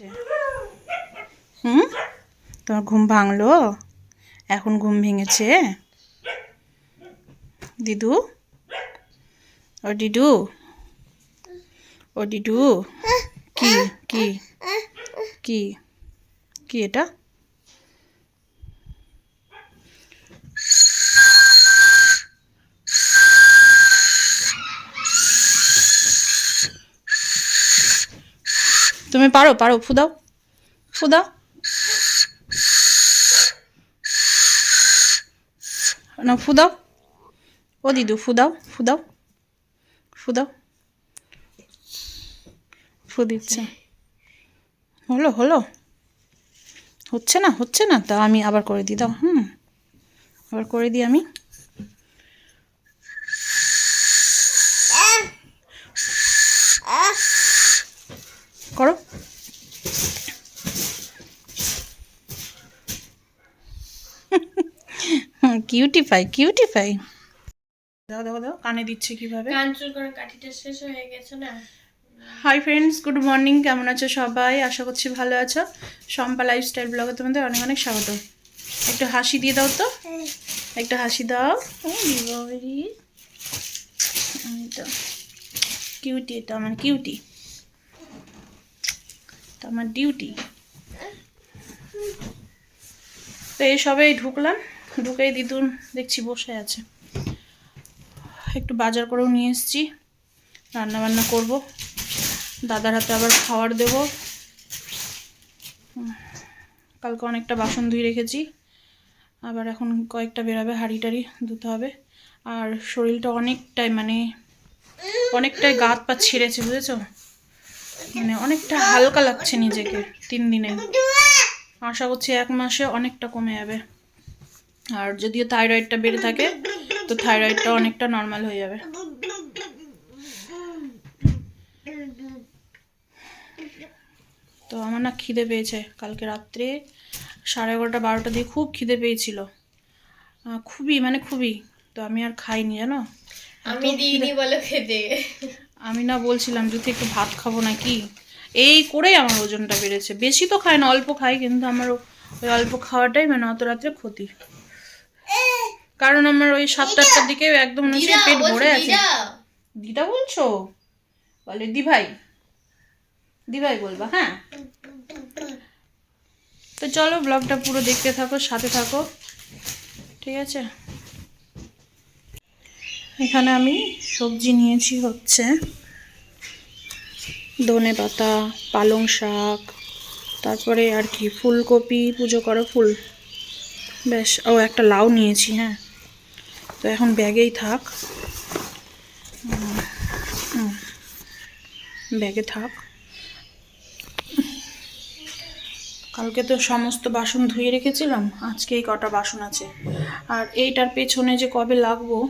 হচ্ছে। হুম? তোমার ঘুম ভাঙলো? এখন ঘুম ভেঙেছে? দিদু? ও ডিডু ও কি কি কি কি এটা? তুমি পারো পারো ফুদাও ফুদাও না ফুদাও ও দিদু ফুদাও ফুদাও ফুদাও ফু দিচ্ছে। হলো হলো। হচ্ছে না হচ্ছে না। তা আমি আবার করে দিই, দাও। হুম। আবার করে দিই আমি করো কিউটিফাই কিউটিফাই। দাও দাও দাও কানে দিচ্ছে কীভাবে? কাঞ্চুর করে কাঠিটা শেষ হয়ে গেছে না? হাই ফ্রেন্ডস গুড মর্নিং কেমন আছো সবাই? আশা করছি ভালো আছো। শম্পা লাইফস্টাইল ব্লগে তোমাদের অনেক অনেক স্বাগত। একটু হাসি দিয়ে দাও তো। একটা হাসি দাও। বাবারি তো। কিউটি এটা আমার কিউটি এটা আমার ডিউটি তো এই সবেই ঢুকলাম। ঢুকেই দিদুন, দেখছি বসে আছে। একটু বাজার করেও নিয়ে এসেছি রান্না বান্না করব। দাদার হাতে আবার খাবার দেব। কালকে অনেকটা বাসন ধুয়ে রেখেছি। আবার এখন কয়েকটা বেরাবে হাঁড়ি টাড়ি ধুতে হবে। আর শরীরটা অনেকটাই মানে অনেকটাই গাত পা ছিঁড়েছে, বুঝেছ? মানে অনেকটা হালকা লাগছে নিজেকে তিন দিনে। আশা করছি এক মাসে অনেকটা কমে যাবে। আর যদিও থাইরয়েডটা বেড়ে থাকে তো থাইরয়েডটা অনেকটা নর্মাল হয়ে যাবে। তো আমার না খিদে পেয়েছে কালকে রাত্রে সাড়ে এগারোটা বারোটা দিয়ে খুব খিদে পেয়েছিল। খুবই মানে খুবই। তো আমি আর খাইনি জানো? আমি দিইনি বলো খেতে। আমি না বলছিলাম যদি একটু ভাত খাব নাকি? এই করেই আমার ওজনটা বেড়েছে। বেশি তো খাই না অল্প খাই কিন্তু আমার ওই অল্প খাওয়াটাই মানে অত রাত্রে ক্ষতি। কারণ আমার ওই সাতটা আটটার দিকে একদম মনে হচ্ছে পেট ভরে আছে। দিদা। বলছো? বলে দি ভাই দি ভাই বলবা হ্যাঁ? তো চলো ব্লগটা পুরো দেখতে থাকো সাথে থাকো। ঠিক আছে? এখানে আমি সবজি নিয়েছি হচ্ছে ধনে পাতা পালং শাক তারপরে আর কি ফুলকপি পুজো করো ফুল। বেশ, ও একটা লাউ নিয়েছি হ্যাঁ। তো এখন ব্যাগেই থাক। ব্যাগে থাক। কালকে তো সমস্ত বাসন ধুয়ে রেখেছিলাম, আজকে এই কটা বাসন আছে। আর এইটার পেছনে যে কবে লাগবো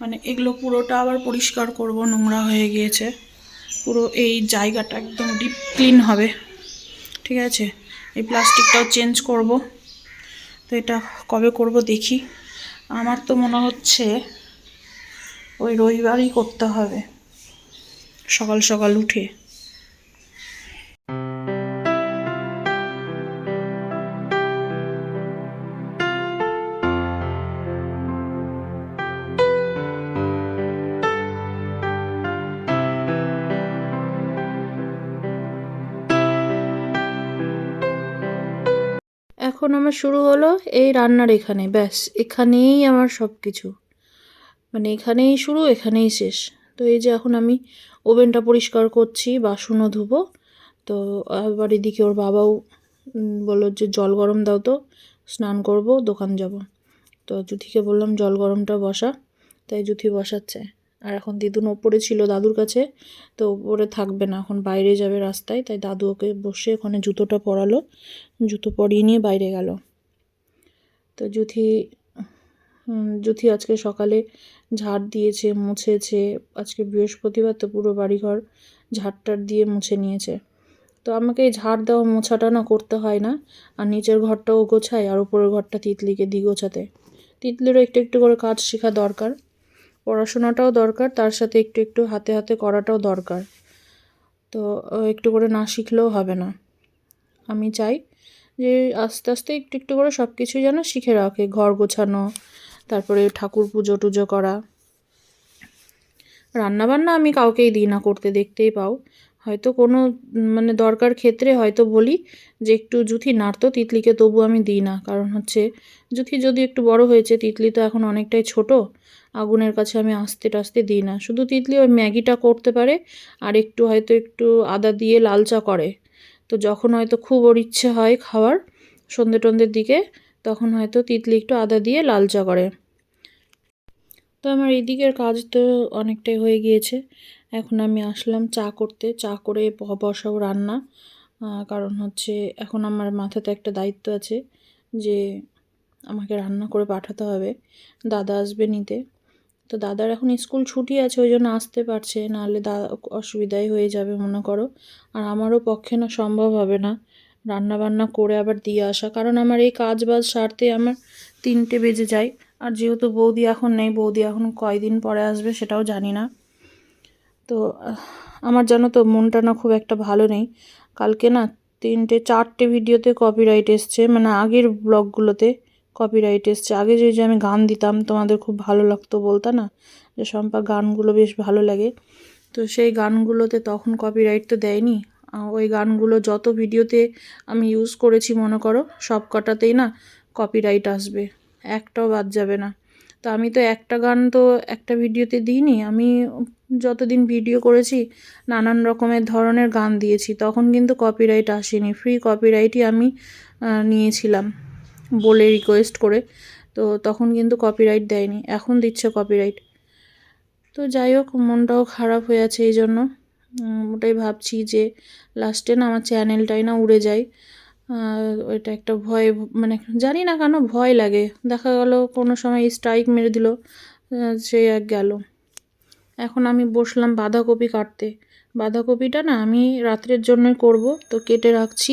মানে এগুলো পুরোটা আবার পরিষ্কার করব, নোংরা হয়ে গিয়েছে। পুরো এই জায়গাটা একদম ডিপ ক্লিন হবে। ঠিক আছে? এই প্লাস্টিকটাও চেঞ্জ করব। তো এটা কবে করব দেখি। আমার তো মনে হচ্ছে ওই রবিবারই করতে হবে। সকাল সকাল উঠে। এখন আমার শুরু হলো এই রান্নার এখানে, ব্যাস, এখানেই আমার সব কিছু মানে এখানেই শুরু, এখানেই শেষ। তো এই যে এখন আমি ওভেনটা পরিষ্কার করছি, বাসনও ধুবো। তো আবার এদিকে ওর বাবাও বলল যে, জল গরম দাও তো, স্নান করব, দোকান যাব। তো জুথিকে বললাম, জল গরমটা বসা। তাই জুথি বসাচ্ছে। আর এখন দিদুন ওপরে ছিল দাদুর কাছে, তো ওপরে থাকবে না। এখন বাইরে যাবে রাস্তায়, তাই দাদু ওকে বসে ওখানে জুতোটা পরালো। জুতো পরিয়ে নিয়ে বাইরে গেল। তো জুথি জুথি আজকে সকালে ঝাড় দিয়েছে, মুছেছে। আজকে বৃহস্পতিবার তো পুরো বাড়িঘর ঝাড়টার দিয়ে মুছে নিয়েছে। তো আমাকে এই ঝাড় দেওয়া মোছাটা না করতে হয় না। আর নিচের ঘরটাও গোছায়, আর উপরের ঘরটা তিতলিকে দিই গোছাতে। তিতলিরও একটু একটু করে কাজ শেখা দরকার। পড়াশোনাটাও দরকার, তার সাথে একটু একটু হাতে হাতে করাটাও দরকার। তো একটু করে না শিখলেও হবে না। আমি চাই যে আস্তে আস্তে একটু একটু করে সব কিছু যেন শিখে রাখে, ঘর গোছানো, তারপরে ঠাকুর পুজো টুজো করা। রান্নাবান্না আমি কাউকেই দিই না, করতে দেখতেই পাও। হয়তো কোনো মানে দরকার ক্ষেত্রে হয়তো বলি যে একটু জুথি নাড়তো তিতলিকে, তবু আমি দিই না। কারণ হচ্ছে, জুথি যদি একটু বড় হয়েছে, তিতলি তো এখন অনেকটাই ছোট আগুনের কাছে আমি আস্তে টাস্তে দিই না। শুধু তিতলি ওই ম্যাগিটা করতে পারে আর একটু হয়তো একটু আদা দিয়ে লাল চা করে। তো যখন হয়তো খুব ওর ইচ্ছে হয় খাওয়ার সন্ধে টন্ধের দিকে, তখন হয়তো তিতলি একটু আদা দিয়ে লাল চা করে। তো আমার এই দিকের কাজ তো অনেকটাই হয়ে গিয়েছে। এখন আমি আসলাম চা করতে। চা করে ব- বসাবো রান্না। কারণ হচ্ছে এখন আমার মাথাতে একটা দায়িত্ব আছে যে আমাকে রান্না করে পাঠাতে হবে। দাদা আসবে নিতে। তো দাদার এখন স্কুল ছুটি আছে, ওই জন্য আসতে পারছে। নাহলে দা, অসুবিধাই হয়ে যাবে, মনে করো। আর আমারও পক্ষে না, সম্ভব হবে না। রান্না বান্না করে আবার দিয়ে আসা। কারণ আমার এই কাজ বাজ সারতে আমার তিনটে বেজে যায়। আর যেহেতু বৌদি এখন নেই, বৌদি এখন কয়দিন পরে আসবে সেটাও জানি না। তো আমার জানো তো, মনটা না খুব একটা ভালো নেই। কালকে না তিনটে, চারটে ভিডিওতে কপিরাইট এসছে। মানে আগের ব্লগগুলোতে কপিরাইট এসছে। আগে যে আমি গান দিতাম, তোমাদের খুব ভালো লাগতো বলতা না? যে শম্পা, গানগুলো বেশ ভালো লাগে। তো সেই গানগুলোতে তখন কপিরাইট তো দেয়নি। ওই গানগুলো যত ভিডিওতে আমি ইউজ করেছি, মনে করো সব কটাতেই না কপিরাইট আসবে। একটাও বাদ যাবে না। তো আমি তো একটা গান তো একটা ভিডিওতে দিইনি। আমি যতদিন ভিডিও করেছি, নানান রকমের ধরনের গান দিয়েছি। তখন কিন্তু কপিরাইট আসেনি। ফ্রি কপিরাইটই আমি নিয়েছিলাম। বলে রিকোয়েস্ট করে। তো তখন কিন্তু কপিরাইট দেয়নি। এখন দিচ্ছে কপিরাইট তো যাই হোক, মনটাও খারাপ হয়ে আছে এই জন্য। ওটাই ভাবছি যে লাস্টে না আমার চ্যানেলটাই না উড়ে যায়। ওইটা একটা ভয় মানে জানি না কেন ভয় লাগে। দেখা গেল কোনো সময় স্ট্রাইক মেরে দিল সে এক গেল। এখন আমি বসলাম বাঁধাকপি কাটতে। বাঁধাকপিটা না আমি রাত্রের জন্যই করব, তো কেটে রাখছি।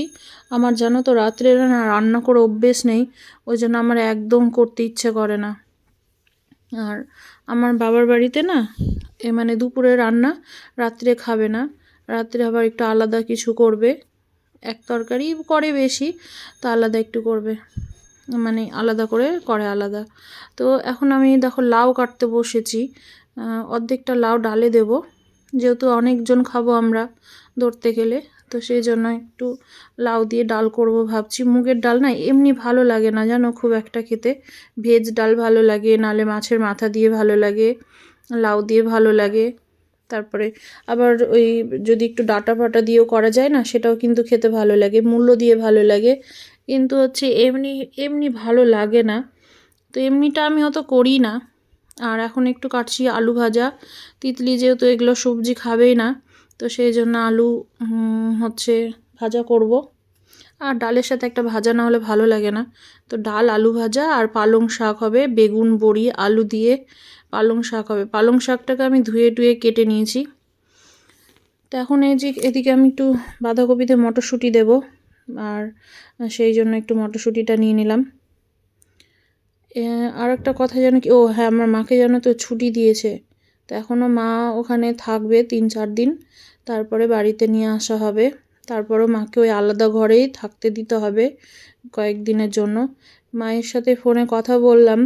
আমার জানো তো রাত্রে না রান্না করে অভ্যেস নেই, ওই জন্য আমার একদম করতে ইচ্ছে করে না। আর আমার বাবার বাড়িতে না এ মানে দুপুরে রান্না, রাত্রে খাবে না। রাত্রে আবার একটু আলাদা কিছু করবে, এক তরকারি করে বেশি, তো আলাদা একটু করবে। মানে আলাদা করে করে আলাদা। তো এখন আমি দেখো লাউ কাটতে বসেছি অর্ধেকটা লাউ ডালে দেব। যেহেতু অনেকজন খাব আমরা ধরতে গেলে, তো সেই জন্য একটু লাউ দিয়ে ডাল করব ভাবছি। মুগের ডাল না এমনি ভালো লাগে না জানো, খুব একটা খেতে। ভেজ ডাল ভালো লাগে, নালে মাছের মাথা দিয়ে ভালো লাগে, লাউ দিয়ে ভালো লাগে। তারপরে আবার ওই যদি একটু ডাটা ফাটা দিয়েও করা যায় না, সেটাও কিন্তু খেতে ভালো লাগে, মূল্য দিয়ে ভালো লাগে। কিন্তু হচ্ছে এমনি এমনি ভালো লাগে না। তো এমনিটা আমি অত করি না। আর এখন একটু কাটছি আলু ভাজা। তিতলি যেহেতু এগুলো সবজি খাবেই না, তো সেই জন্য আলু হচ্ছে ভাজা করব। আর ডালের সাথে একটা ভাজা না হলে ভালো লাগে না। তো ডাল, আলু ভাজা আর পালং শাক হবে, বেগুন, বড়ি, আলু দিয়ে পালং শাক হবে। পালং শাকটাকে আমি ধুয়ে টুয়ে কেটে নিয়েছি। তো এখন এই যে এদিকে আমি একটু বাঁধাকপিতে মটরশুঁটি দেব, আর সেই জন্য একটু মটরশুঁটিটা নিয়ে নিলাম। আর একটা কথা যেন কি, ও হ্যাঁ আমার মাকে যেন তো ছুটি দিয়েছে। তো এখনও মা ওখানে থাকবে তিন চার দিন। তারপরে বাড়িতে নিয়ে আসা হবে। তারপরও মাকে ওই আলাদা ঘরেই থাকতে দিতে হবে কয়েকদিনের জন্য। মায়ের সাথে ফোনে কথা বললাম।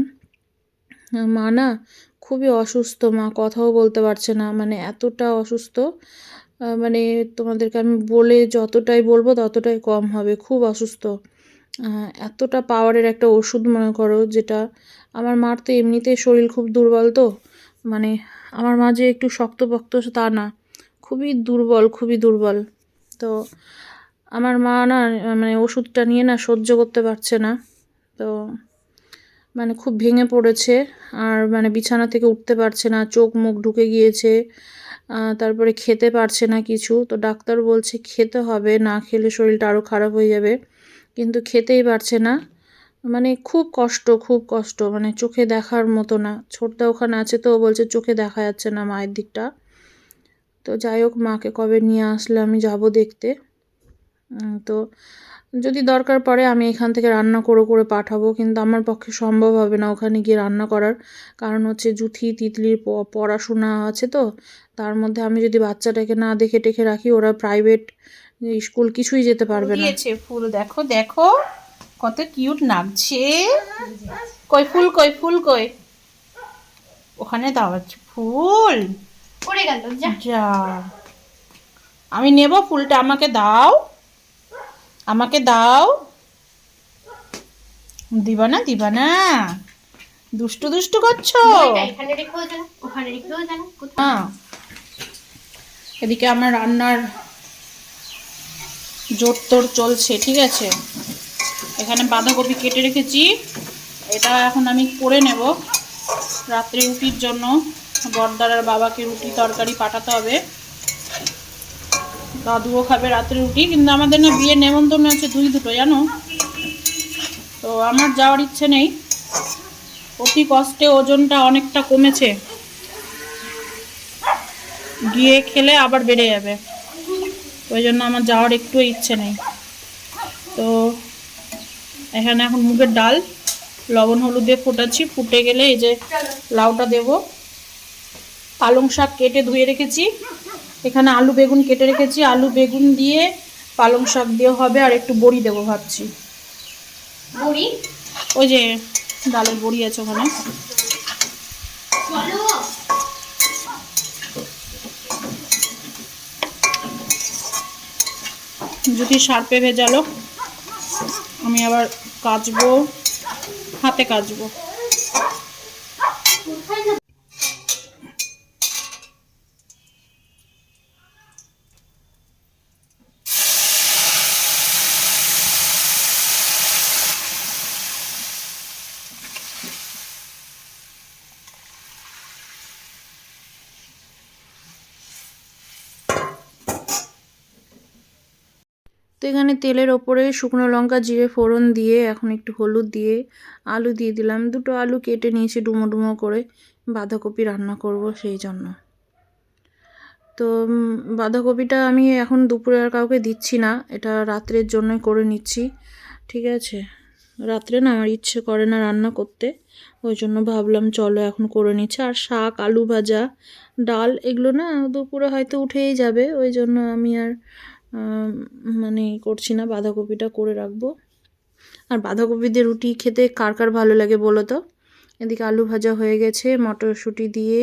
মা না খুবই অসুস্থ, মা কথাও বলতে পারছে না মানে এতটা অসুস্থ। মানে তোমাদেরকে আমি বলে যতটাই বলব ততটাই কম হবে, খুব অসুস্থ। এতটা পাওয়ারের একটা ওষুধ মনে করো যেটা আমার মার তো এমনিতেই শরীর খুব দুর্বল তো। মানে আমার মা যে একটু শক্তপোক্ত তা না, খুবই দুর্বল খুবই দুর্বল। তো আমার মা না মানে ওষুধটা নিয়ে না সহ্য করতে পারছে না। তো মানে খুব ভেঙে পড়েছে আর মানে বিছানা থেকে উঠতে পারছে না, চোখ মুখ ঢুকে গিয়েছে তারপরে খেতে পারছে না কিছু। তো ডাক্তার বলছে খেতে হবে, না খেলে শরীরটা আরও খারাপ হয়ে যাবে। কিন্তু খেতেই পারছে না। মানে খুব কষ্ট খুব কষ্ট। মানে চোখে দেখার মতো না। ছোটদা ওখানে আছে তো বলছে চোখে দেখা যাচ্ছে না মায়ের দিকটা। তো যাই হোক, মাকে কবে নিয়ে আসলে আমি যাব দেখতে। তো যদি দরকার পড়ে আমি এখান থেকে রান্না করে করে পাঠাবো, কিন্তু আমার পক্ষে সম্ভব হবে না ওখানে গিয়ে রান্না করার। কারণ হচ্ছে জুথি, তিতলির পড়াশোনা আছে তো। তার মধ্যে আমি যদি বাচ্চাটাকে না দেখে টেখে রাখি, ওরা প্রাইভেট স্কুল কিছুই যেতে পারবে না। দিয়েছে ফুল দেখো দেখো কত কিউট লাগছে কই ফুল কই ফুল কই? ওখানে দাও আছে ফুল। পড়ে গেল যা। যা। আমি নেব ফুলটা আমাকে দাও। আমাকে দাও। দিবা না দিবা না দুষ্টু দুষ্টু করছ? এখানে রেখেও জানা ওখানে রেখেও জানা হ্যাঁ। এদিকে আমার রান্নার জোর তোর চলছে, ঠিক আছে? এখানে বাঁধাকপি কেটে রেখেছি। এটা এখন আমি করে নেব। রাত্রে রুটির জন্য বর্দার আর বাবাকে রুটি তরকারি পাঠাতে হবে। দাদুও খাবে রাত্রে রুটি, কিন্তু আমাদের না বিয়ে নেমন্তন্ন আছে দুই দুটো, জানো? তো আমার যাওয়ার ইচ্ছে নেই। অতি কষ্টে ওজনটা অনেকটা কমেছে। গিয়ে খেলে আবার বেড়ে যাবে। ওই জন্য আমার যাওয়ার একটু ইচ্ছে নেই। তো এখানে এখন মুগের ডাল লবণ হলুদ দিয়ে ফোটাচ্ছি। ফুটে গেলে এই যে লাউটা দেব। পালং শাক কেটে ধুয়ে রেখেছি। এখানে আলু বেগুন কেটে রেখেছি। আলু বেগুন দিয়ে পালং শাক দিয়ে হবে আর একটু বড়ি দেবো ভাবছি। বড়ি? ওই যে ডালের বড়ি আছে ওখানে। যদি সার্পে ভেজালো আমি আবার কাচবো হাতে কাচবো। তো এখানে তেলের ওপরে শুকনো লঙ্কা, জিরে ফোড়ন দিয়ে, এখন একটু হলুদ দিয়ে আলু দিয়ে দিলাম। দুটো আলু কেটে নিয়েছি ডুমো ডুমো করে। বাঁধাকপি রান্না করব সেই জন্য। তো বাঁধাকপিটা আমি এখন দুপুরে আর কাউকে দিচ্ছি না। এটা রাত্রের জন্যই করে নিচ্ছি। ঠিক আছে? রাত্রে না আমার ইচ্ছে করে না রান্না করতে। ওই জন্য ভাবলাম চলো এখন করে নিচ্ছি। আর শাক, আলু ভাজা, ডাল এগুলো না দুপুরে হয়তো উঠেই যাবে। ওই জন্য আমি আর মানে করছি না, বাঁধাকপিটা করে রাখব। আর বাঁধাকপি দিয়ে রুটি খেতে কার কার ভালো লাগে বলো তো? এদিকে আলু ভাজা হয়ে গেছে, মটরশুঁটি দিয়ে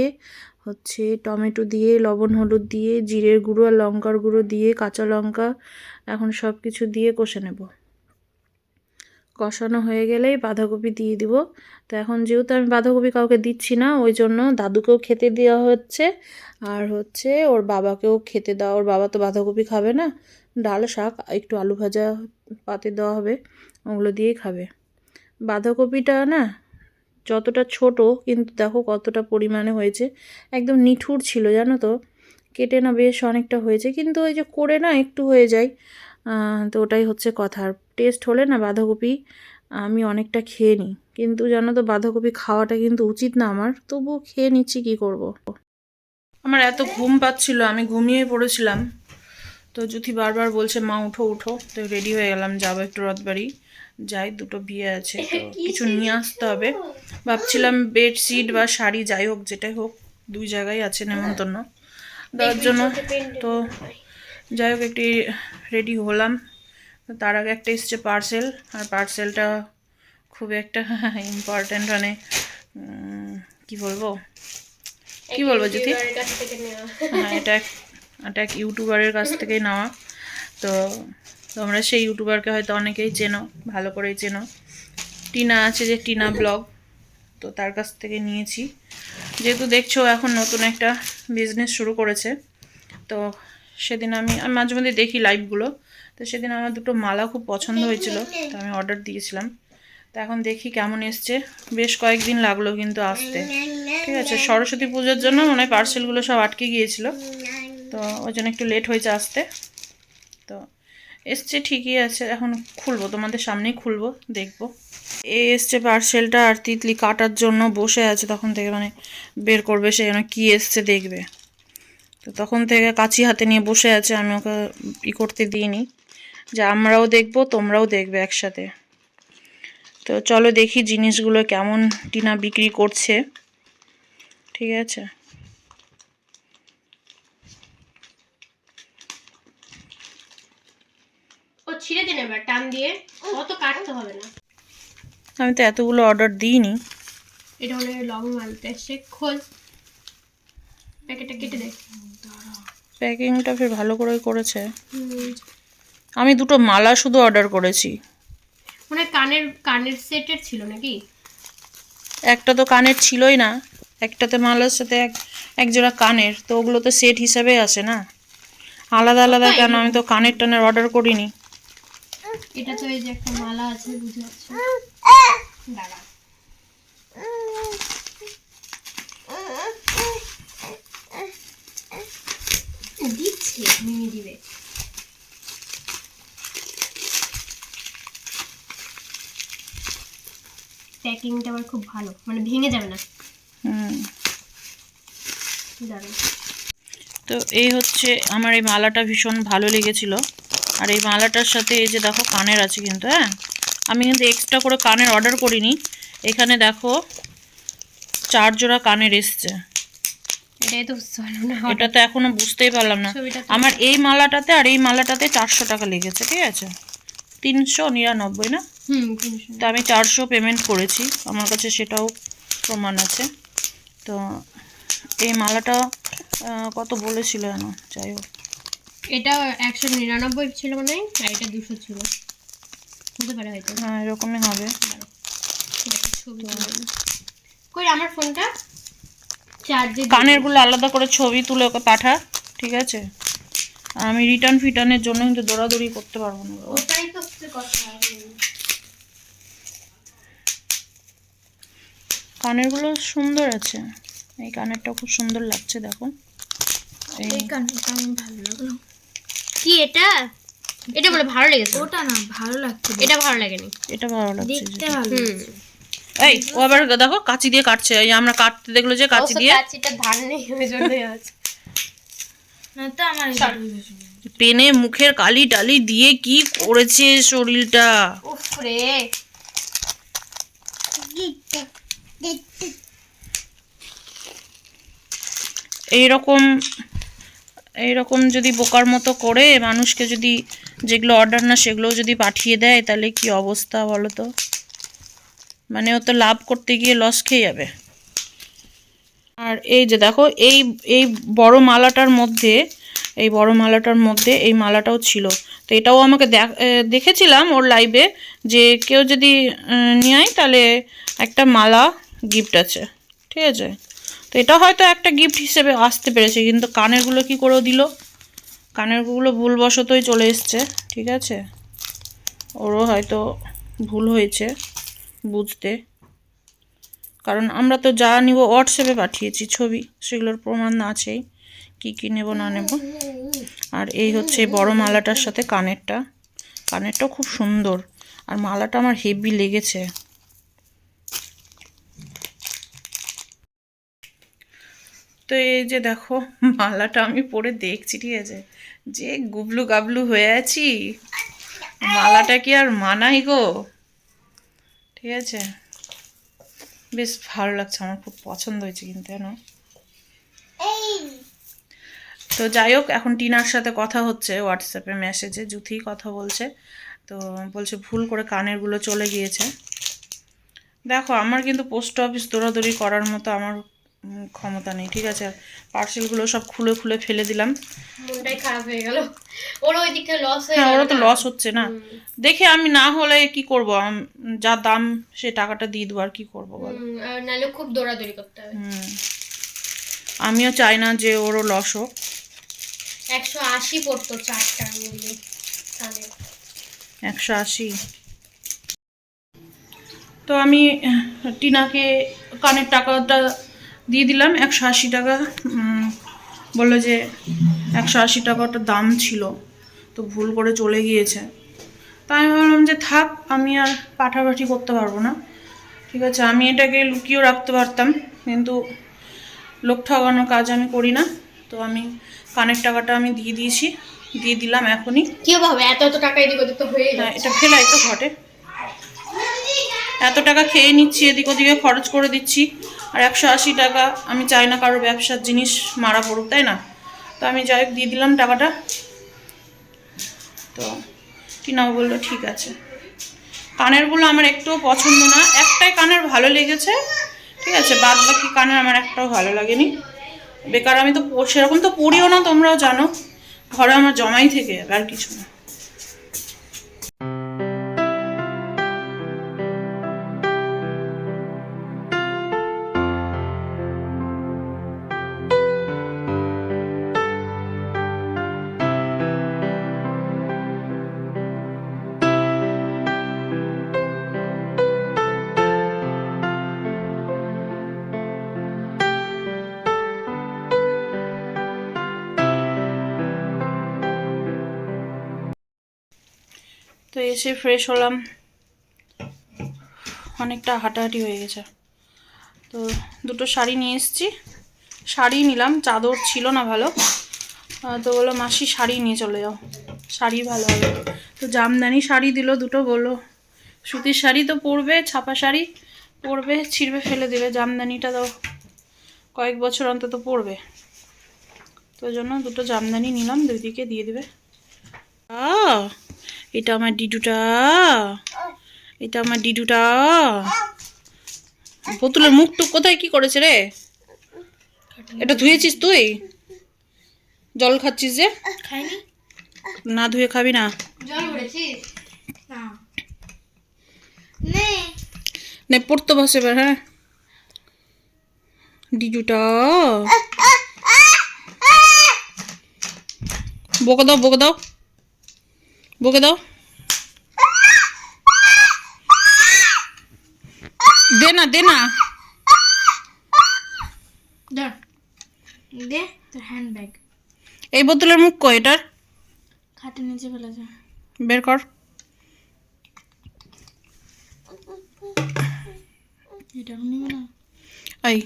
হচ্ছে টমেটো দিয়ে, লবণ হলুদ দিয়ে, জিরের গুঁড়ো আর লঙ্কার গুঁড়ো দিয়ে, কাঁচা লঙ্কা, এখন সব কিছু দিয়ে কষে নেব। কষানো হয়ে গেলেই বাঁধাকপি দিয়ে দিব। তো এখন যেহেতু আমি বাঁধাকপি কাউকে দিচ্ছি না, ওই জন্য দাদুকেও খেতে দেওয়া হচ্ছে আর হচ্ছে ওর বাবাকেও খেতে দেওয়া, ওর বাবা তো বাঁধাকপি খাবে না, ডাল, শাক, একটু আলু ভাজা পাতে দেওয়া হবে, ওগুলো দিয়েই খাবে। বাঁধাকপিটা না যতটা ছোট, কিন্তু দেখো কতটা পরিমাণে হয়েছে, একদম নিঠুর ছিল জানো তো, কেটে না বেশ অনেকটা হয়েছে, কিন্তু ওই যে করে না একটু হয়ে যায়। তো ওটাই হচ্ছে কথা। আর টেস্ট হলে না বাঁধাকপি আমি অনেকটা খেয়ে নিই। কিন্তু জানো তো বাঁধাকপি খাওয়াটা কিন্তু উচিত না আমার। তবুও খেয়ে নিচ্ছি কি করব। আমার এত ঘুম পাচ্ছিল আমি ঘুমিয়ে পড়েছিলাম। তো যুথি বারবার বলছে মা উঠো উঠো। তো রেডি হয়ে গেলাম যাব একটু রথবাড়ি। যাই দুটো বিয়ে আছে তো কিছু নিয়ে আসতে হবে। ভাবছিলাম বেডশিট বা শাড়ি যাই হোক যেটাই হোক দুই জায়গায় আছে নেমন্তন্ন। দেওয়ার জন্য তো যাই হোক একটি রেডি হলাম। তার আগে একটা এসছে পার্সেল আর পার্সেলটা খুব একটা ইম্পর্ট্যান্ট মানে কি বলব? কি বলব থেকে নেওয়া। হ্যাঁ এটা এক এটা এক ইউটিউবারের কাছ থেকেই নেওয়া। তো তোমরা সেই ইউটিউবারকে হয়তো অনেকেই চেনো ভালো করেই চেনো। টিনা আছে যে টিনা ব্লগ। তো তার কাছ থেকে নিয়েছি। যেহেতু দেখছ এখন নতুন একটা বিজনেস শুরু করেছে। তো সেদিন আমি আমি মাঝে মধ্যে দেখি লাইভগুলো তো সেদিন আমার দুটো মালা খুব পছন্দ হয়েছিল, তো আমি অর্ডার দিয়েছিলাম। তো এখন দেখি কেমন এসছে। বেশ কয়েকদিন লাগল কিন্তু আসতে। ঠিক আছে, সরস্বতী পুজোর জন্য মনে হয় পার্সেলগুলো সব আটকে গিয়েছিল। তো ওই জন্য একটু লেট হয়েছে আসতে। তো এসছে ঠিকই আছে, এখন খুলবো, তোমাদের সামনেই খুলবো, দেখব। এ এসছে পার্সেলটা আর তিতলি কাটার জন্য বসে আছে, তখন থেকে মানে বের করবে সে যেন কী এসছে দেখবে। তো তখন থেকে কাঁচি হাতে নিয়ে বসে আছে আমি ওকে ই করতে দিইনি। যে আমরাও দেখব তোমরাও দেখবে একসাথে। তো চলো দেখি জিনিসগুলো কেমন টিনা বিক্রি করছে। ঠিক আছে? ছিঁড়ে দিন এবার টান দিয়ে। অত কাটতে হবে না। আমি তো এতগুলো অর্ডার দিইনি। এটা হলো লং মালটা সে খোল। প্যাকেটটা কেটে দে। প্যাকিংটা ফের ভালো করে করেছে। আমি দুটো মালা শুধু অর্ডার করেছি। মানে কানের কানের সেটের ছিল নাকি? একটা তো কানের ছিলই না একটাতে মালার সাথে এক এক জোড়া কানের তো ওগুলো তো সেট হিসাবে আসে না। আলাদা আলাদা কেন আমি তো কানের টানের অর্ডার করিনি। এটা তো এই যে একটা মালা আছে বুঝে যাচ্ছে দাঁড়া। দিচ্ছে মিমি দিবে। প্যাকিংটা আমার খুব ভালো মানে ভেঙে যাবে না। হুম। তো এই হচ্ছে আমার এই মালাটা ভীষণ ভালো লেগেছিল। আর এই মালাটার সাথে এই যে দেখো কানের আছে কিন্তু হ্যাঁ? আমি কিন্তু এক্সট্রা করে কানের অর্ডার করিনি। এখানে দেখো চার জোড়া কানের এসছে। এটাই তো না এটা তো এখনও বুঝতেই পারলাম না। আমার এই মালাটাতে আর এই মালাটাতে চারশো টাকা লেগেছে ঠিক আছে? তিনশো নিরানব্বই না? হুম তো আমি চারশো পেমেন্ট করেছি আমার কাছে সেটাও প্রমাণ আছে। তো এই মালাটা কত বলেছিল যেন যাই হোক। এটা একশো নিরানব্বই ছিল মানে আর এটা দুশো ছিল। হতে পারে হয়তো। হ্যাঁ এরকমই হবে। কই আমার ফোনটা কানেরগুলো আলাদা করে ছবি তুলে ওকে পাঠা ঠিক আছে? আমি রিটার্ন ফিটার্নের জন্য কিন্তু দৌড়াদৌড়ি করতে পারব না। ওটাই তো হচ্ছে কথা কানেরগুলো সুন্দর আছে। এই কানেরটা খুব সুন্দর লাগছে দেখো। এই কানটা আমার ভালো লাগল। কি এটা? এটা বলে ভালো লেগেছে। ওটা না ভালো লাগছে। এটা ভালো লাগেনি। এটা ভালো লাগছে দেখতে ভালো। এই ও আবার দেখো কাঁচি দিয়ে কাটছে। এই আমরা কাটতে দেখল যে কাঁচি দিয়ে। কাচিটা ধার নেই ওই জন্যই আছে তো আমার। পেনে মুখের কালি টালি দিয়ে কি করেছে শরীরটা? উফ রে। এইরকম এইরকম যদি বোকার মতো করে মানুষকে যদি যেগুলো অর্ডার না সেগুলোও যদি পাঠিয়ে দেয় তাহলে কি অবস্থা বলো তো? মানে ও তো লাভ করতে গিয়ে লস খেয়ে যাবে। আর এই যে দেখো, এই এই বড় মালাটার মধ্যে, এই বড় মালাটার মধ্যে এই মালাটাও ছিল। তো এটাও আমাকে দেখ- দেখেছিলাম ওর লাইভে যে কেউ যদি নিয়ে তাহলে একটা মালা গিফট আছে, ঠিক আছে? তো এটা হয়তো একটা গিফট হিসেবে আসতে পেরেছে, কিন্তু কানেরগুলো কি করে দিল? কানেরগুলো ভুলবশতই চলে এসছে, ঠিক আছে? ওরও হয়তো ভুল হয়েছে। বুঝতে। কারণ আমরা তো যা নিব হোয়াটসঅ্যাপে পাঠিয়েছি, ছবি, সেগুলোর প্রমাণ আছেই। কি কি নেব, না নেব। আর এই হচ্ছে বড় মালাটার সাথে কানেরটা। কানেরটাও খুব সুন্দর। আর মালাটা আমার হেভি লেগেছে। তো এই যে দেখো, মালাটা আমি পরে দেখছি, ঠিক আছে? যে গুবলু গাবলু হয়ে আছি। মালাটা কি আর মানাই গো? ঠিক আছে? বেশ ভালো লাগছে, আমার খুব পছন্দ হয়েছে কিন্তু কেন তো যাই হোক, এখন টিনার সাথে কথা হচ্ছে হোয়াটসঅ্যাপে মেসেজে জুথি কথা বলছে, তো বলছে ভুল করে কানেরগুলো চলে গিয়েছে। দেখো, আমার কিন্তু পোস্ট অফিস দৌড়াদৌড়ি করার মতো আমার ক্ষমতা নেই ঠিক আছে? পার্সেলগুলো সব খুলে খুলে ফেলে দিলাম। মনটাই খারাপ হয়ে গেল। ওর ওই লস হয়ে হ্যাঁ ওরা তো লস হচ্ছে না। দেখে আমি না হলে কি করব? যা দাম সে টাকাটা দিয়ে দেবো আর কি করব বলো? নাহলে খুব দৌড়াদৌড়ি করতে হবে। আমিও চাই না যে ওরও লস হোক। একশো আশি পড়তো চারটা মিলিয়ে তাহলে। একশো আশি। তো আমি টিনাকে কানের টাকাটা দিয়ে দিলাম একশো আশি টাকা বলল যে একশো আশি টাকাটা দাম ছিল তো ভুল করে চলে গিয়েছে। তাই আমি ভাবলাম যে থাক আমি আর পাঠাপাঠি করতে পারব না। ঠিক আছে আমি এটাকে লুকিয়েও রাখতে পারতাম কিন্তু লোক ঠকানোর কাজ আমি করি না তো আমি কানের টাকাটা আমি দিয়ে দিয়েছি দিয়ে দিলাম এখনই। কি হবে এত এত টাকা এদিক ওদিক তো হয়ে হ্যাঁ এটা ফেলাই তো ঘটে। এত টাকা খেয়ে নিচ্ছি, এদিক ওদিকে খরচ করে দিচ্ছি। আর একশো আশি টাকা আমি চাই না কারও ব্যবসার জিনিস মারা পড়ুক, তাই না? তো আমি যাই দিয়ে দিলাম টাকাটা। তো টিনাও বলল, ঠিক আছে। কানেরগুলো আমার একটুও পছন্দ না। একটাই কানের ভালো লেগেছে, ঠিক আছে? বাদ বাকি কানের আমার একটাও ভালো লাগেনি। বেকার আমি তো সেরকম তো পড়িও না, তোমরাও জানো। ঘরে আমার জমাই থেকে, আর কিছু না। তো এসে ফ্রেশ হলাম। অনেকটা হাঁটাহাঁটি হয়ে গেছে। তো দুটো শাড়ি নিয়ে এসেছি। শাড়ি নিলাম, চাদর ছিল না ভালো। তো বলল, মাসি, শাড়ি নিয়ে চলে যাও। শাড়ি ভালো হবে। তো জামদানি শাড়ি দিল দুটো, বলল, সুতির শাড়ি তো পরবে, ছাপা শাড়ি পরবে, ছিঁড়বে, ফেলে দেবে জামদানিটা দাও। কয়েক বছর অন্তত পরবে। তো জন্য দুটো জামদানি নিলাম, দুই দিকে দিয়ে দেবে। আ এটা আমার ডিডুটা। এটা আমার ডিডুটা। বোতলের মুখ টুক কোথায় কি করেছে রে? এটা ধুয়েছিস তুই? জল খাচ্ছিস যে? না ধুয়ে খাবি না। জল ভরেছিস? না। নে পড়তে বসে এবার হ্যাঁ? ডিডুটা। বকে দাও বকে দাও। বকে দাও। দে না দে না। ধর দে তোর হ্যান্ড ব্যাগ এই বোতলের মুখ কই এটার? খাটের নিচে ফেলে যা বের কর। এটা নিবে না? ওই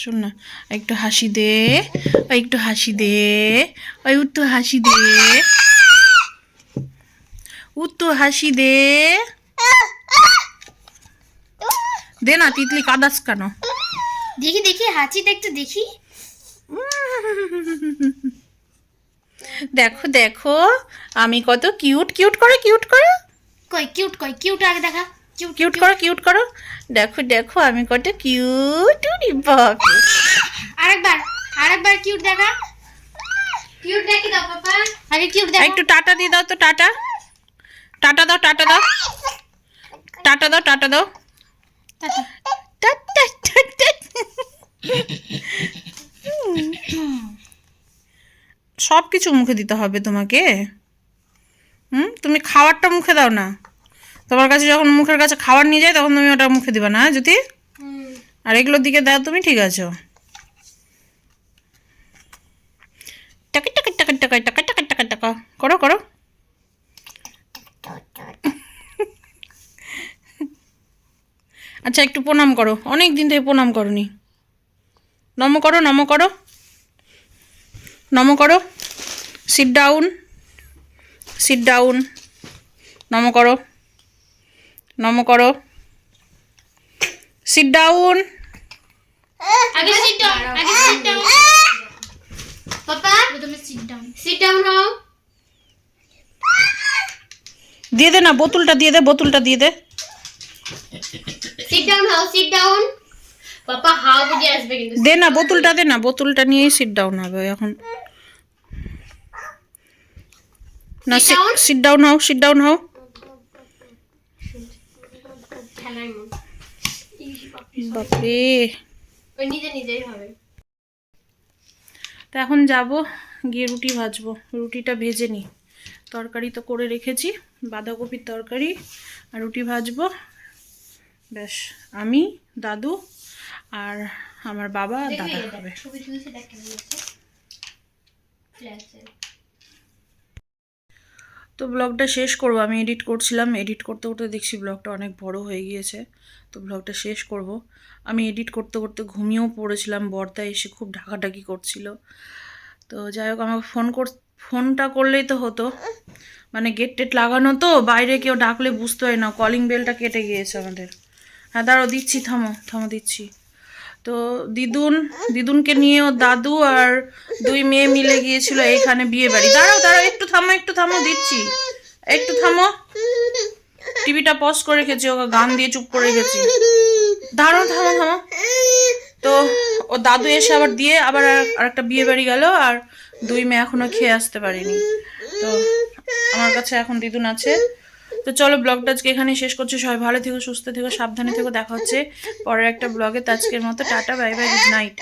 শোন না একটু হাসি দে ওই একটু হাসি দে ওই উত্তু হাসি দে। উত্তু হাসি দে। দে না তিতলি কাদাস কেন? দেখি দেখি হাঁচিটা একটু দেখি। দেখো দেখো আমি কত কিউট কিউট করে কিউট করো। কই কিউট কই কিউট আগে দেখা। কিউট কিউট করো কিউট করো। দেখো দেখো আমি কত কিউট আরেকবার আরেকবার কিউট দেখা। কিউট দেখি দাও পাপা। আগে কিউট দেখা। একটু টাটা দিয়ে দাও তো টাটা। টাটা দাও টাটা দাও। টাটা দাও টাটা দাও। সব কিছু মুখে দিতে হবে তোমাকে। হুম? তুমি খাবারটা মুখে দাও না। তোমার কাছে যখন মুখের কাছে খাবার নিয়ে যায়, তখন তুমি ওটা মুখে দিবা না যদি আর এগুলোর দিকে দাও, তুমি ঠিক আছো? টাকা টাকা টাকা টাকা টাকা টাকা টাকা টাকা করো করো। আচ্ছা একটু প্রণাম করো। অনেক দিন থেকে প্রণাম করনি। নম করো নম করো। নম করো। সিট ডাউন সিট ডাউন নম করো। নম করো। সিট ডাউন আগে সিট ডাউন আগে সিট ডাউন পাপা তুমি সিট ডাউন সিট ডাউন হও দিয়ে দে না বোতলটা দিয়ে দে বোতলটা দিয়ে দে। সিট ডাউন হও সিট ডাউন পাপা হাও বুঝে আসবে কিন্তু দে না বোতলটা দে না বোতলটা নিয়েই সিট ডাউন হবে এখন। না Sit down? সিট ডাউন হও সিট ডাউন হও বাপরে। তো এখন যাব গিয়ে রুটি ভাজবো। রুটিটা ভেজে নিই তরকারি তো করে রেখেছি বাঁধাকপির তরকারি আর রুটি ভাজবো। ব্যাস আমি দাদু আর আমার বাবা দাদা খাবে ফ্ল্যাশে তো ব্লগটা শেষ করব আমি এডিট করছিলাম এডিট করতে করতে দেখছি ব্লগটা অনেক বড় হয়ে গিয়েছে তো ব্লগটা শেষ করব। আমি এডিট করতে করতে ঘুমিয়েও পড়েছিলাম বর্দা এসে খুব ঢাকাঢাকি করছিল। তো যাই হোক আমাকে ফোন কর ফোনটা করলেই তো হতো। মানে গেট টেট লাগানো তো বাইরে কেউ ডাকলে বুঝতে হয় না কলিং বেলটা কেটে গিয়েছে আমাদের। হ্যাঁ দাঁড়ো দিচ্ছি, থামো থামো, দিচ্ছি। তো দিদুন, দিদুনকে নিয়ে ওর দাদু আর দুই মেয়ে মিলে গিয়েছিল এইখানে বিয়ে বাড়ি দাঁড়াও দাঁড়াও, একটু থামো একটু থামো, দিচ্ছি। একটু থামো। টিভিটা পজ করে রেখেছি, ওকে গান দিয়ে চুপ করে রেখেছি। দাঁড়াও, থামো থামো। তো ও দাদু এসে আবার দিয়ে আবার আর- আরেকটা বিয়ে বাড়ি গেল আর দুই মেয়ে এখনও খেয়ে আসতে পারিনি। তো আমার কাছে এখন দিদুন আছে। তো চলো ব্লগটা আজকে এখানে শেষ করছি। সবাই ভালো থেকো, সুস্থ থেকো, সাবধানে থেকো। দেখা হচ্ছে পরের একটা ব্লগে। তো আজকের মতো tata bye bye good night